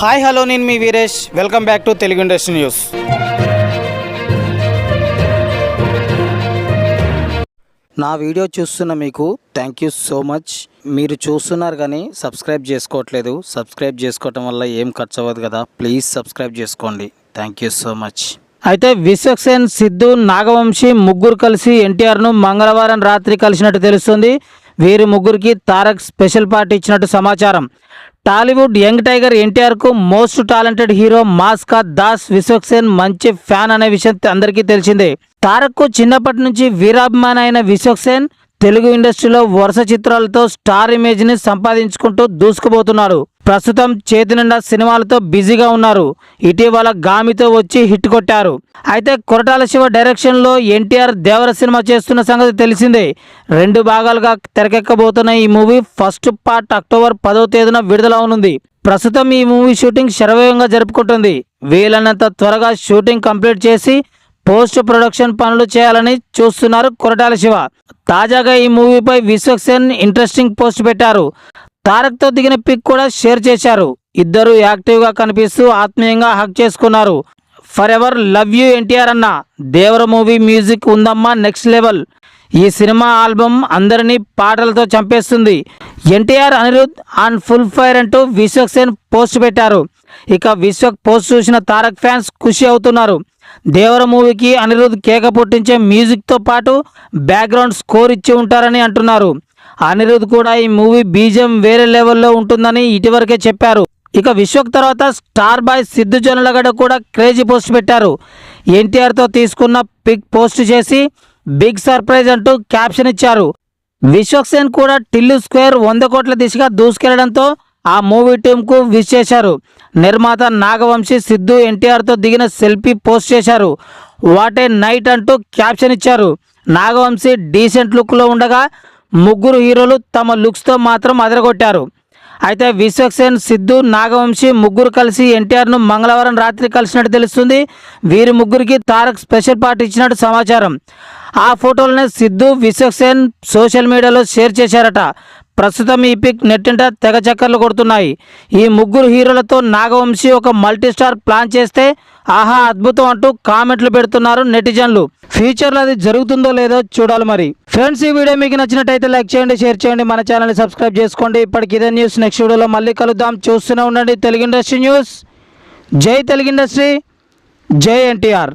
Hi hello నేను మీ Veeresh. Welcome back to Telugu industry news. నా video చూస్తున్న మీకు థ్యాంక్ యూ సో మచ్ మీరు చూస్తున్నారు కానీ సబ్స్క్రైబ్ చేసుకోవట్లేదు. సబ్స్క్రైబ్ చేసుకోవటం వల్ల ఏం ఖర్చు అవ్వదు కదా. ప్లీజ్ సబ్స్క్రైబ్ చేసుకోండి. థ్యాంక్ యూ సో మచ్ అయితే విశ్వక్సేన్ సిద్ధు నాగవంశి ముగ్గురు కలిసి ఎన్టీఆర్ను మంగళవారం రాత్రి కలిసినట్టు తెలుస్తుంది. వీరి ముగ్గురికి తారక్ స్పెషల్ పార్టీ ఇచ్చినట్టు సమాచారం. టాలీవుడ్ యంగ్ టైగర్ ఎన్టీఆర్కు మోస్ట్ టాలెంటెడ్ హీరో మాస్కా దాస్ విశ్వక్సేన్ మంచి ఫ్యాన్ అనే విషయం అందరికీ తెలిసిందే. తారక్కు చిన్నప్పటి నుంచి వీరాభిమాన్ అయిన విశ్వక్సేన్ తెలుగు ఇండస్ట్రీలో వరుస చిత్రాలతో స్టార్ ఇమేజ్ని సంపాదించుకుంటూ దూసుకుపోతున్నారు. ప్రస్తుతం చేతి నిండా సినిమాలతో బిజీగా ఉన్నారు. ఇటీవల గామితో వచ్చి హిట్ కొట్టారు. అయితే కొరటాల శివ డైరెక్షన్లో ఎన్టీఆర్ దేవర సినిమా చేస్తున్న సంగతి తెలిసిందే. రెండు భాగాలుగా తెరకెక్కబోతున్న ఈ మూవీ ఫస్ట్ పార్ట్ అక్టోబర్ పదో తేదీన విడుదల అవునుంది. ప్రస్తుతం ఈ మూవీ షూటింగ్ శరవేగంగా జరుపుకుంటుంది. వీలైనంత త్వరగా షూటింగ్ కంప్లీట్ చేసి పోస్ట్ ప్రొడక్షన్ పనులు చేయాలని చూస్తున్నారు కొరటాల శివ. తాజాగా ఈ మూవీపై విశ్వక్సేన్ ఇంట్రెస్టింగ్ పోస్ట్ పెట్టారు. తారక్తో దిగిన పిక్ కూడా షేర్ చేశారు. ఇద్దరు యాక్టివ్గా కనిపిస్తూ ఆత్మీయంగా హక్ చేసుకున్నారు. Forever love you NTR అన్న దేవర మూవీ మ్యూజిక్ ఉందమ్మా నెక్స్ట్ లెవెల్ ఈ సినిమా ఆల్బమ్ అందరినీ పాటలతో చంపేస్తుంది. NTR Anirudh on full fire అంటూ విశ్వక్సేన్ పోస్ట్ పెట్టారు. ఇక విశ్వక్ పోస్ట్ చూసిన తారక్ ఫ్యాన్స్ ఖుషి అవుతున్నారు. దేవర మూవీకి అనిరుద్ కేక పుట్టించే మ్యూజిక్తో పాటు బ్యాక్గ్రౌండ్ స్కోర్ ఇచ్చి ఉంటారని అంటున్నారు. అనిరుద్ కూడా ఈ మూవీ బీజం వేరే లెవెల్లో ఉంటుందని ఇటీవరకే చెప్పారు. ఇక విశ్వక్ తర్వాత స్టార్ బాయ్ సిద్ధు జొన్నలగడ్డ కూడా క్రేజీ పోస్ట్ పెట్టారు. ఎన్టీఆర్తో తీసుకున్న పిక్ పోస్ట్ చేసి బిగ్ సర్ప్రైజ్ అంటూ క్యాప్షన్ ఇచ్చారు. విశ్వక్సేన్ కూడా టిల్లు స్క్వేర్ వంద కోట్ల దిశగా దూసుకెళ్ళడంతో ఆ మూవీ టీంకు విష్ చేశారు. నిర్మాత నాగవంశి సిద్ధు ఎన్టీఆర్తో దిగిన సెల్ఫీ పోస్ట్ చేశారు. వాటే నైట్ అంటూ క్యాప్షన్ ఇచ్చారు. నాగవంశి డీసెంట్ లుక్లో ఉండగా ముగ్గురు హీరోలు తమ లుక్స్తో మాత్రం అదరగొట్టారు. అయితే విశ్వక్సేన్ సిద్ధు నాగవంశి ముగ్గురు కలిసి ఎన్టీఆర్ను మంగళవారం రాత్రి కలిసినట్టు తెలుస్తుంది. వీరి ముగ్గురికి తారక్ స్పెషల్ పార్టీ ఇచ్చినట్టు సమాచారం. ఆ ఫోటోలనే సిద్ధు విశ్వక్సేన్ సోషల్ మీడియాలో షేర్ చేశారట. ప్రస్తుతం ఈ పిక్ నెట్టింట తెగ చక్కర్లు కొడుతున్నాయి. ఈ ముగ్గురు హీరోలతో నాగవంశీ ఒక మల్టీ స్టార్ ప్లాన్ చేస్తే ఆహా అద్భుతం అంటూ కామెంట్లు పెడుతున్నారు నెటిజన్లు. ఫ్యూచర్లో అది జరుగుతుందో లేదో చూడాలి మరి. ఫ్రెండ్స్ ఈ వీడియో మీకు నచ్చినట్టయితే లైక్ చేయండి షేర్ చేయండి మన ఛానల్ని సబ్స్క్రైబ్ చేసుకోండి. ఇప్పటికి ఇదే న్యూస్ నెక్స్ట్ వీడియోలో మళ్ళీ కలుద్దాం. చూస్తూనే ఉండండి. తెలుగు ఇండస్ట్రీ న్యూస్ జై తెలుగు ఇండస్ట్రీ. జై ఎన్టీఆర్.